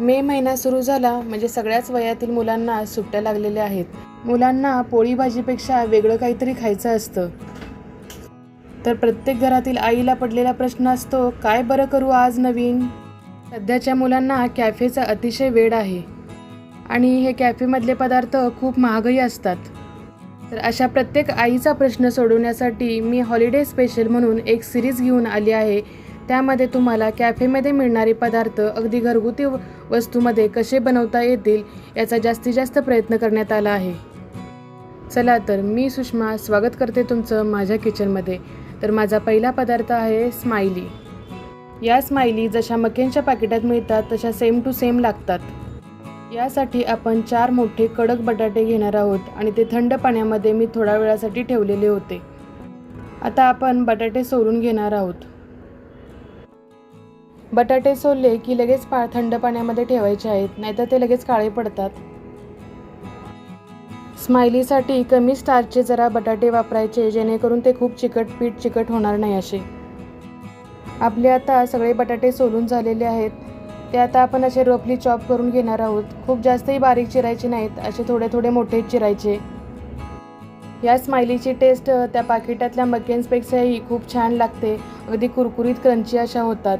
मे महिना सुरू झाला म्हणजे सगळ्याच वयातील मुलांना सुट्ट्या लागलेल्या आहेत. मुलांना पोळी भाजीपेक्षा वेगळं काहीतरी खायचं असतं. तर प्रत्येक घरातील आईला पडलेला प्रश्न असतो काय बरं करू आज नवीन? सध्याच्या मुलांना कॅफेचा अतिशय वेड आहे. आणि हे कॅफेमधले पदार्थ खूप महागही असतात. तर अशा प्रत्येक आईचा प्रश्न सोडवण्यासाठी मी हॉलिडे स्पेशल म्हणून एक सिरीज घेऊन आली आहे त्यामध्ये तुम्हाला कॅफेमध्ये मिळणारे पदार्थ अगदी घरगुती व- वस्तूमध्ये कसे बनवता येतील याचा जास्तीत जास्त प्रयत्न करण्यात आला आहे. चला तर मी सुषमा स्वागत करते तुमचं माझ्या किचनमध्ये. तर माझा पहिला पदार्थ आहे स्माइली. या स्माइली जशा मकेनच्या पाकिटात मिळतात तशा सेम टू सेम लागतात. यासाठी आपण चार मोठे कडक बटाटे घेणार आहोत आणि ते थंड पाण्यामध्ये मी थोड्या वेळासाठी ठेवलेले होते. आता आपण बटाटे सोलून घेणार आहोत. बटाटे सोलले की लगेच पा थंड पाण्यामध्ये ठेवायचे आहेत नाहीतर ते लगेच काळे पडतात. स्माइलीसाठी कमी स्टार्चचे जरा बटाटे वापरायचे जेणेकरून ते खूप चिकट पीठ चिकट होणार नाही असे. आपले आता सगळे बटाटे सोलून झालेले आहेत. ते आता आपण असे रफली चॉप करून घेणार आहोत. खूप जास्तही बारीक चिरायचे नाहीत असे थोडे थोडे मोठे चिरायचे. या स्माइलीची टेस्ट त्या पाकिटातल्या मकेन्सपेक्षाही खूप छान लागते. अगदी कुरकुरीत क्रंची अशा होतात.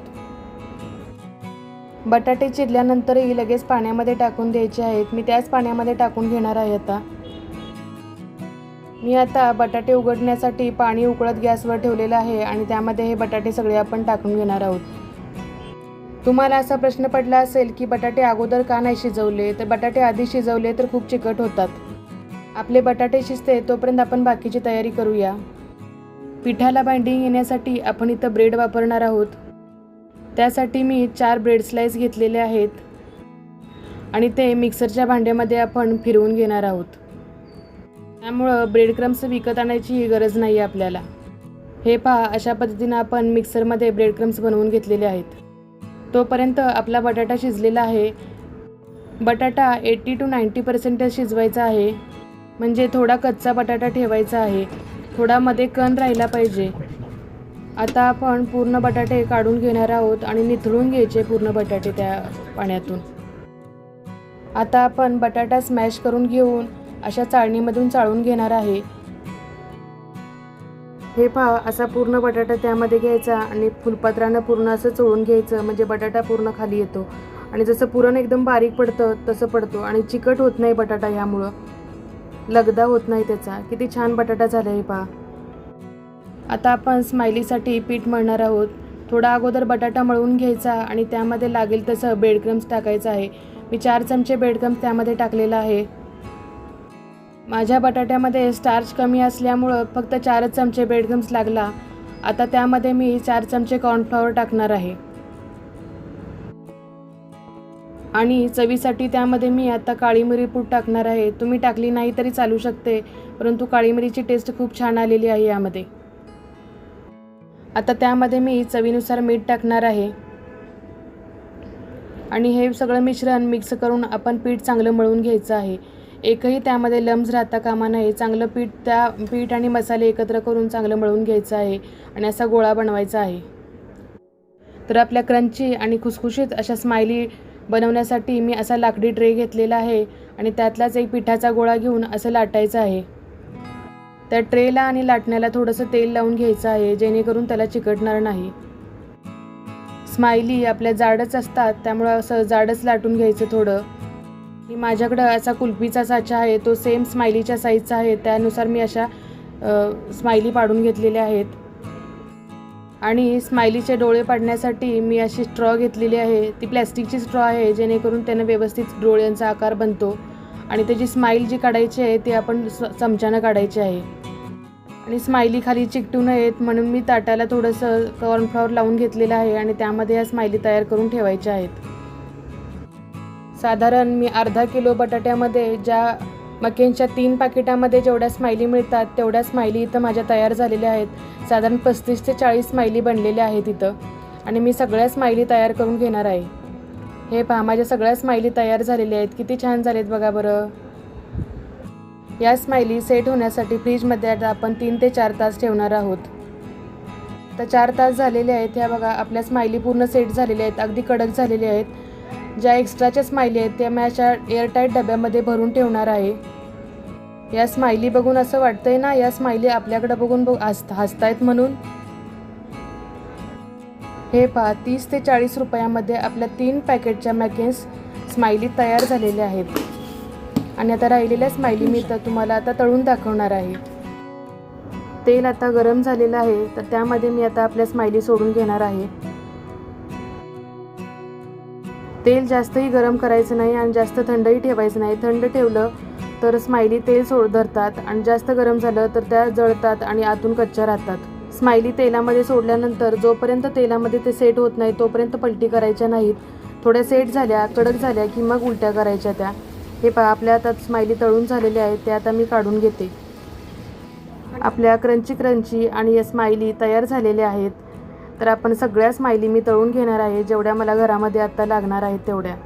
बटाटे चिरल्यानंतरही लगेच पाण्यामध्ये टाकून द्यायचे आहेत. मी त्याच पाण्यामध्ये टाकून घेणार आहे आता. मी आता बटाटे उघडण्यासाठी पाणी उकळत गॅसवर ठेवलेलं आहे आणि त्यामध्ये हे बटाटे सगळे आपण टाकून घेणार आहोत. तुम्हाला असा प्रश्न पडला असेल की बटाटे अगोदर का नाही शिजवले? तर बटाटे आधी शिजवले तर खूप चिकट होतात. आपले बटाटे शिजते तोपर्यंत आपण बाकीची तयारी करूया. पिठाला बाइंडिंग येण्यासाठी आपण इथं ब्रेड वापरणार आहोत. त्यासाठी मी चार ब्रेड स्लाईस घेतलेले आहेत. आणि ते मिक्सरच्या भांड्यामध्ये आपण फिरवून घेणार आहोत. त्यामुळं ब्रेड क्रम्स विकत आणायची गरज नाही आहे आपल्याला. हे पहा अशा पद्धतीनं आपण मिक्सरमध्ये ब्रेड क्रम्स बनवून घेतलेले आहेत. तोपर्यंत आपला बटाटा शिजलेला आहे. बटाटा एट्टी टू नाईंटी पर्सेंट शिजवायचा आहे. म्हणजे थोडा कच्चा बटाटा ठेवायचा आहे. थोडा मध्ये कण राहिला पाहिजे. आता आपण पूर्ण बटाटे काढून घेणार आहोत आणि निथळून घ्यायचे पूर्ण बटाटे त्या पाण्यातून. आता आपण बटाटा स्मॅश करून घेऊन अशा चाळणीमधून चाळून घेणार आहे. हे पहा असा पूर्ण बटाटा त्यामध्ये घ्यायचा आणि फुलपात्रानं पूर्ण असं चोळून घ्यायचं म्हणजे बटाटा पूर्ण खाली येतो. आणि जसं पुरण एकदम बारीक पडतं तसं पडतो आणि चिकट होत नाही बटाटा ह्यामुळं. लगदा होत नाही त्याचा. किती छान बटाटा झाला हे पहा. आता आपण स्माइलीसाठी पीठ मळणार आहोत. थोडा अगोदर बटाटा मळून घ्यायचा आणि त्यामध्ये लागेल तसं ब्रेडक्रम्स टाकायचं आहे. मी चार चमचे ब्रेडक्रम्स त्यामध्ये टाकलेला आहे. माझ्या बटाट्यामध्ये स्टार्च कमी असल्यामुळं फक्त चारच चमचे ब्रेडक्रम्स लागला. आता त्यामध्ये मी चार चमचे कॉर्नफ्लॉवर टाकणार आहे. आणि चवीसाठी त्यामध्ये मी आता काळी मिरी पूड टाकणार आहे. तुम्ही टाकली नाही तरी चालू शकते परंतु काळी मिरीची टेस्ट खूप छान आलेली आहे यामध्ये. आता त्यामध्ये मी चवीनुसार मीठ टाकणार आहे. आणि हे सगळं मिश्रण मिक्स करून आपण पीठ चांगलं मळून घ्यायचं आहे. एकही त्यामध्ये लम्स राहता कामा नये. चांगलं पीठ त्या पीठ आणि मसाले एकत्र करून चांगलं मळून घ्यायचं आहे आणि असा गोळा बनवायचा आहे. तर आपल्या क्रंची आणि खुसखुशीत अशा स्माइली बनवण्यासाठी मी असा लाकडी ट्रे घेतलेला आहे आणि त्यातलाच एक पिठाचा गोळा घेऊन असं लाटायचं आहे. त्या ट्रेला आणि लाटण्याला थोडंसं तेल लावून घ्यायचं आहे जेणेकरून त्याला चिकटणार नाही. स्माइली आपल्या जाडच असतात त्यामुळं असं जाडच लाटून घ्यायचं थोडं. मी माझ्याकडं असा कुल्फीचा साचा आहे तो सेम स्माइलीच्या साईजचा आहे त्यानुसार मी अशा स्माइली पाडून घेतलेल्या आहेत. आणि स्माइलीचे डोळे पाडण्यासाठी मी अशी स्ट्रॉ घेतलेली आहे ती प्लॅस्टिकची स्ट्रॉ आहे जेणेकरून त्यानं व्यवस्थित डोळ्यांचा आकार बनतो. आणि त्याची स्माईल जी काढायची आहे ती आपण स चमच्यानं काढायची आहे. आणि स्माइली खाली चिकटू नयेत म्हणून मी ताटाला थोडंसं कॉर्नफ्लॉवर लावून घेतलेलं आहे आणि त्यामध्ये या स्माइली तयार करून ठेवायच्या आहेत. साधारण मी अर्धा किलो बटाट्यामध्ये ज्या मकेनच्या तीन पाकिटामध्ये जेवढ्या स्माइली मिळतात तेवढ्या स्माइली इथं माझ्या तयार झालेल्या आहेत. साधारण पस्तीस ते चाळीस स्माइली बनलेल्या आहेत इथं. आणि मी सगळ्या स्माइली तयार करून घेणार आहे. हे पहा माझ्या सगळ्या स्माइली तयार झालेल्या आहेत. किती छान झालेत बघा बरं. या स्माइली सेट होण्यासाठी फ्रीजमध्ये आता आपण तीन ते चार तास ठेवणार आहोत. तर चार तास झालेले आहेत. ह्या बघा आपल्या स्माइली पूर्ण सेट झालेल्या आहेत. अगदी कडक झालेल्या आहेत. ज्या एक्स्ट्राच्या स्माइली आहेत त्या मी अशा एअरटाईट डब्यामध्ये भरून ठेवणार आहे. या स्माइली बघून असं वाटतंय ना या स्माइली आपल्याकडं बघून बघ हस हसतायत म्हणून. हे पहा तीस ते चाळीस रुपयामध्ये आपल्या तीन पॅकेटच्या मॅकेन्स स्माइली तयार झालेल्या आहेत. आणि आता राहिलेल्या स्माइली मी तर तुम्हाला आता तळून दाखवणार आहे. तेल आता गरम झालेलं आहे तर त्यामध्ये मी आता आपल्या स्माइली सोडून घेणार आहे. तेल जास्तही गरम करायचं नाही आणि जास्त थंडही ठेवायचं नाही. थंड ठेवलं तर स्माइली तेल सोड धरतात आणि जास्त गरम झालं तर त्या जळतात आणि आतून कच्च्या राहतात. स्माइली तेलामध्ये सोडल्यानंतर जोपर्यंत तेलामध्ये ते सेट होत नाही तोपर्यंत पलटी करायच्या नाहीत. थोड्या सेट झाल्या कडक झाल्या की मग उलट्या करायच्या त्या. हे पहा आपल्या आता स्माइली तळून झालेल्या आहेत त्या आता मी काढून घेते. आपल्या क्रंची क्रंची आणि या स्माइली तयार झालेल्या आहेत. तर आपण सगळ्या स्माइली मी तळून घेणार आहे जेवढ्या मला घरामध्ये आत्ता लागणार आहेत तेवढ्या.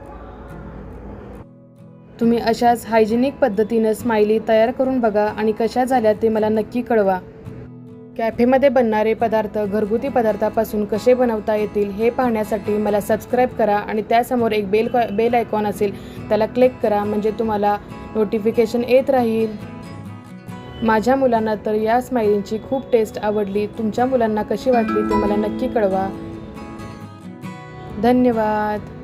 तुम्ही अशाच हायजेनिक पद्धतीनं स्माइली तयार करून बघा आणि कशा झाल्या ते मला नक्की कळवा. कॅफेमध्ये बनणारे पदार्थ घरगुती पदार्थापासून कसे बनवता येतील हे पाहण्यासाठी मला सबस्क्राईब करा आणि त्यासमोर एक बेल बेल आयकॉन असेल त्याला क्लिक करा म्हणजे तुम्हाला नोटिफिकेशन येत राहील. माझ्या मुलांना तर या स्माईलींची खूप टेस्ट आवडली. तुमच्या मुलांना कशी वाटली ते मला नक्की कळवा. धन्यवाद.